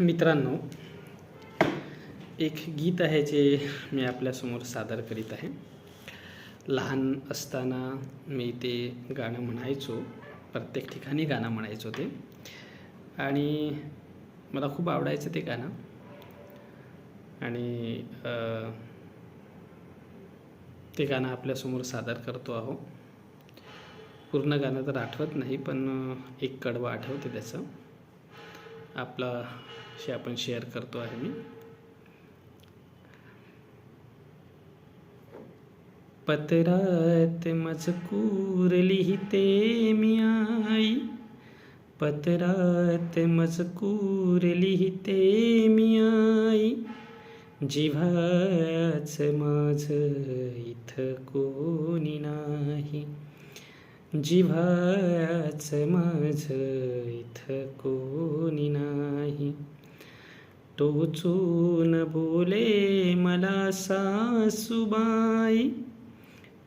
मित्रांनो एक गीत आहे जे मी आपल्यासमोर सादर करीत आहे. लहान असताना मी ते गाणं म्हणायचो प्रत्येक ठिकाणी गाणं म्हणायचो ते. आणि मला खूप आवडायचं ते गाणं. आणि ते गाणं आपल्यासमोर सादर करतो आहो. पूर्ण गाणं तर आठवत नाही पण एक कडवं आठवते त्याचं. अशी आपण शेअर करतो आहे मी पत्रात मजकूर लिहिते मी आई. पत्रात मजकूर लिहिते मी आई. जिव्हाच माझ इथं कोणी नाही. जिव्हाच माझ इथं कोणी नाही. टोचून बोले मला सासूबाई.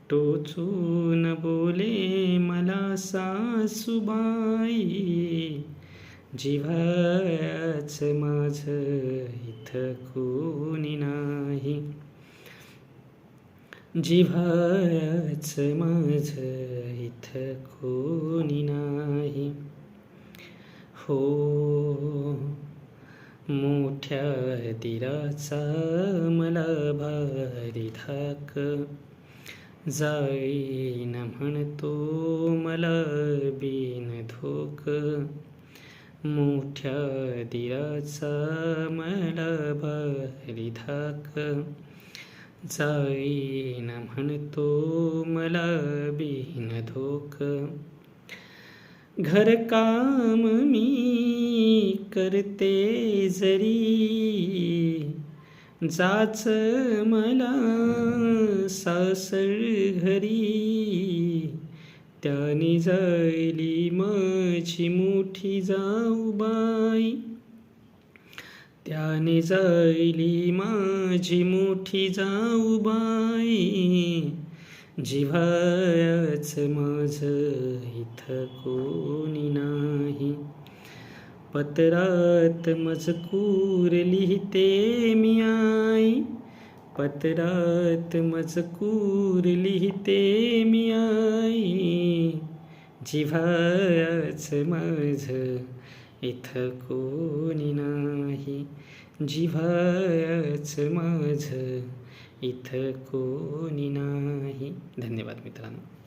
टोचून बोले मला सासूबाई. जिव्हाच माझ इथं कोणी नाही. जिव्हाच माझ इथं कोणी नाही. हो तिराचा दिराचा मला भारी धाक जाईन म्हणतो मला बिन धोक. मोठ्या दिराचा मला भारी धाक जाईन म्हणतो मला बिन धोक. घरकाम मी करते जरी. जाच मला सासर घरी. त्याने जायली माझी मोठी जाऊबाई त्याने जायली माझी मोठी जाऊबाई जिव्हायाच माझ इथं कोणी नाही. पत्रात मजकूर लिहिते मी आई. पत्रात मजकूर लिहिते मी आई. जिव्हाच माझ इथं कोणी नाही. जिव्हाच माझ इथं कोणी नाही. धन्यवाद मित्रांनो.